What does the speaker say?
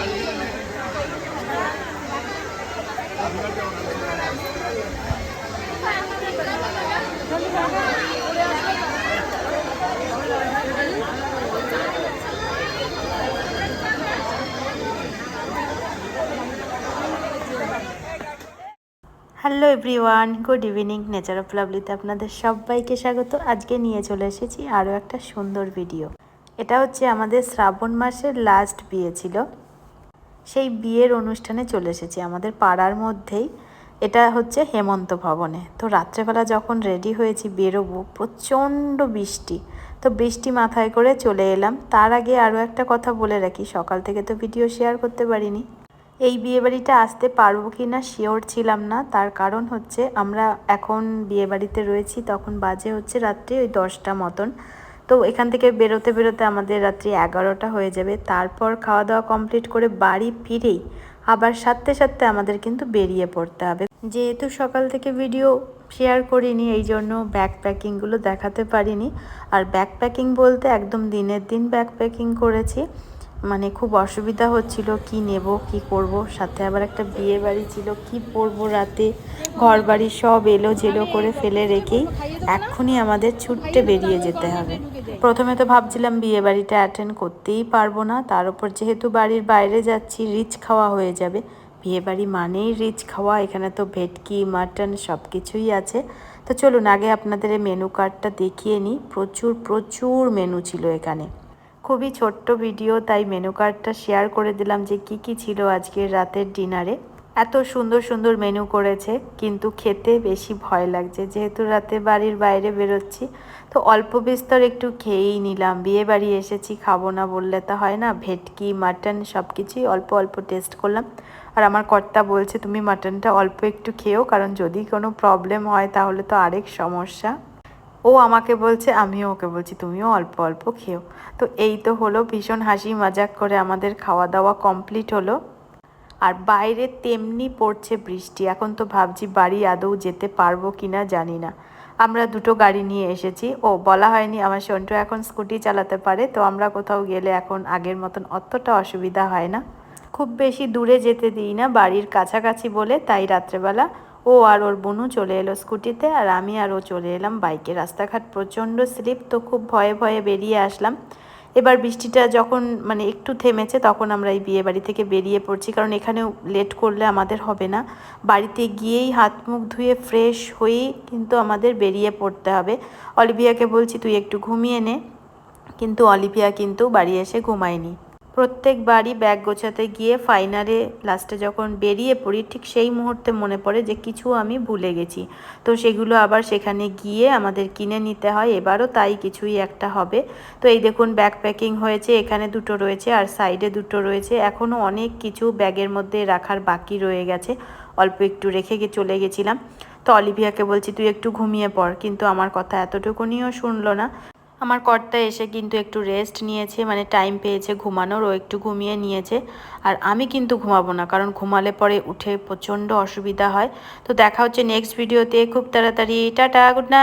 Hello everyone good evening nature of লাভলিতে আপনাদের সবাইকে স্বাগত। আজকে নিয়ে চলে এসেছি আরও একটা সুন্দর ভিডিও এটা হচ্ছে আমাদের শ্রাবণ মাসের লাস্ট বিয়ে ছিল। সেই বিয়ের অনুষ্ঠানে চলে এসেছি। আমাদের পাড়ার মধ্যেই এটা হচ্ছে হেমন্ত ভবনে। তো রাত্রেবেলা যখন রেডি হয়েছি বেরোবো, প্রচণ্ড বৃষ্টি। তো বৃষ্টি মাথায় করে চলে এলাম। তার আগে আরও একটা কথা বলে রাখি, সকাল থেকে তো ভিডিও শেয়ার করতে পারিনি। এই বিয়েবাড়িটা আসতে পারব কি না শিওর ছিলাম না। তার কারণ হচ্ছে আমরা এখন বিয়েবাড়িতে রয়েছি, তখন বাজে হচ্ছে রাত্রি ওই দশটা মতন। তো এখান থেকে বেরোতে বেরোতে আমাদের রাত্রি এগারোটা হয়ে যাবে। তারপর খাওয়া দাওয়া কমপ্লিট করে বাড়ি ফিরেই আবার সাথে সাথে আমাদের কিন্তু বেরিয়ে পড়তে হবে। যেহেতু সকাল থেকে ভিডিও শেয়ার করিনি, এই জন্য ব্যাকপ্যাকিংগুলো দেখাতে পারিনি। আর ব্যাকপ্যাকিং বলতে একদম দিনের দিন ব্যাকপ্যাকিং করেছি। মানে খুব অসুবিধা হচ্ছিল কি নেব, কি করব। সাথে আবার একটা বিয়ে বাড়ি ছিল, কি পরবো রাতে? ঘর বাড়ি সব এলো জেলো করে ফেলে রেখেই এক্ষুনি আমাদের ছুটতে বেরিয়ে যেতে হবে। প্রথমে তো ভাবছিলাম বিয়ে বাড়িটা অ্যাটেন্ড করতেই পারব না, তার উপর যেহেতু বাড়ির বাইরে যাচ্ছি, রিচ খাওয়া হয়ে যাবে। বিয়ে বাড়ি মানেই রিচ খাওয়া, এখানে তো ভেটকি, মাটন সব কিছুই আছে। তো চলুন, আগে আপনাদের এই মেনু কার্ডটা দেখিয়ে নিই। প্রচুর প্রচুর মেনু ছিল এখানে। খুবই ছোট্ট ভিডিও, তাই মেনু কার্ডটা শেয়ার করে দিলাম যে কি কি ছিল আজকের রাতের ডিনারে এত সুন্দর সুন্দর মেনু করেছে, কিন্তু খেতে বেশি ভয় লাগছে। যেহেতু রাতে বাড়ির বাইরে বেরোচ্ছি, তো অল্প বিস্তর একটু খেয়েই নিলাম। বিয়ে বাড়ি এসেছি, খাব না বললে তো হয় না। ভেটকি, মাটন সব কিছুই অল্প অল্প টেস্ট করলাম। আর আমার কর্তা বলছে, তুমি মাটনটা অল্প একটু খেয়েও, কারণ যদি কোনো প্রবলেম হয়, তাহলে তো আরেক সমস্যা। ও আমাকে বলছে, আমিও ওকে বলছি, তুমিও অল্প অল্প খেও। তো এই তো হলো ভীষণ হাসি মজাক করে আমাদের খাওয়া দাওয়া কমপ্লিট হলো। আর বাইরে তেমনি পড়ছে বৃষ্টি। এখন তো ভাবছি বাড়ি আদৌ যেতে পারব কি না জানি না। আমরা দুটো গাড়ি নিয়ে এসেছি। ও, বলা হয়নি আমার সন্টু এখন স্কুটি চালাতে পারে, তো আমরা কোথাও গেলে এখন আগের মতন অতটা অসুবিধা হয় না। খুব বেশি দূরে যেতে দিই না, বাড়ির কাছাকাছি বলে, তাই রাত্রেবেলা ও আর ওর বোনু চলে এলো স্কুটিতে আর আমি আর ও চলে এলাম বাইকে। রাস্তাঘাট প্রচণ্ড স্লিপ, তো খুব ভয়ে ভয়ে বেরিয়ে আসলাম। এবার বৃষ্টিটা যখন মানে একটু থেমেছে তখন আমরা এই বিয়ে বাড়ি থেকে বেরিয়ে পড়ছি, কারণ এখানেও লেট করলে আমাদের হবে না। বাড়িতে গিয়েই হাত মুখ ধুয়ে ফ্রেশ হয়েই কিন্তু আমাদের বেরিয়ে পড়তে হবে। অলিভিয়াকে বলছি, তুই একটু ঘুমিয়ে নে। কিন্তু অলিভিয়া কিন্তু বাড়ি এসে ঘুমায়নি। প্রত্যেকবারই ব্যাগ গোছাতে গিয়ে ফাইনালে লাস্টে যখন বেরিয়ে পড়ি, ঠিক সেই মুহূর্তে মনে পড়ে যে কিছু আমি ভুলে গেছি। তো সেগুলো আবার সেখানে গিয়ে আমাদের কিনে নিতে হয়। এবারও তাই কিছুই একটা হবে। তো এই দেখুন, ব্যাগ প্যাকিং হয়েছে, এখানে দুটো রয়েছে আর সাইডে দুটো রয়েছে। এখনও অনেক কিছু ব্যাগের মধ্যে রাখার বাকি রয়ে গেছে। অল্প একটু রেখে গিয়ে চলে গেছিলাম। তো অলিভিয়াকে বলছি, তুই একটু ঘুমিয়ে পড়। কিন্তু আমার কথা এতটুকুনিও শুনলো না। আমার কর্তা এসে কিন্তু একটু রেস্ট নিয়েছে মানে টাইম পেয়েছে ঘুমানোর, ও একটু ঘুমিয়ে নিয়েছে। আর আমি কিন্তু ঘুমাবো না, কারণ ঘুমালে পরে উঠে প্রচণ্ড অসুবিধা হয়। তো দেখা হচ্ছে নেক্সট ভিডিওতে খুব তাড়াতাড়ি, টাটা গুড নাইট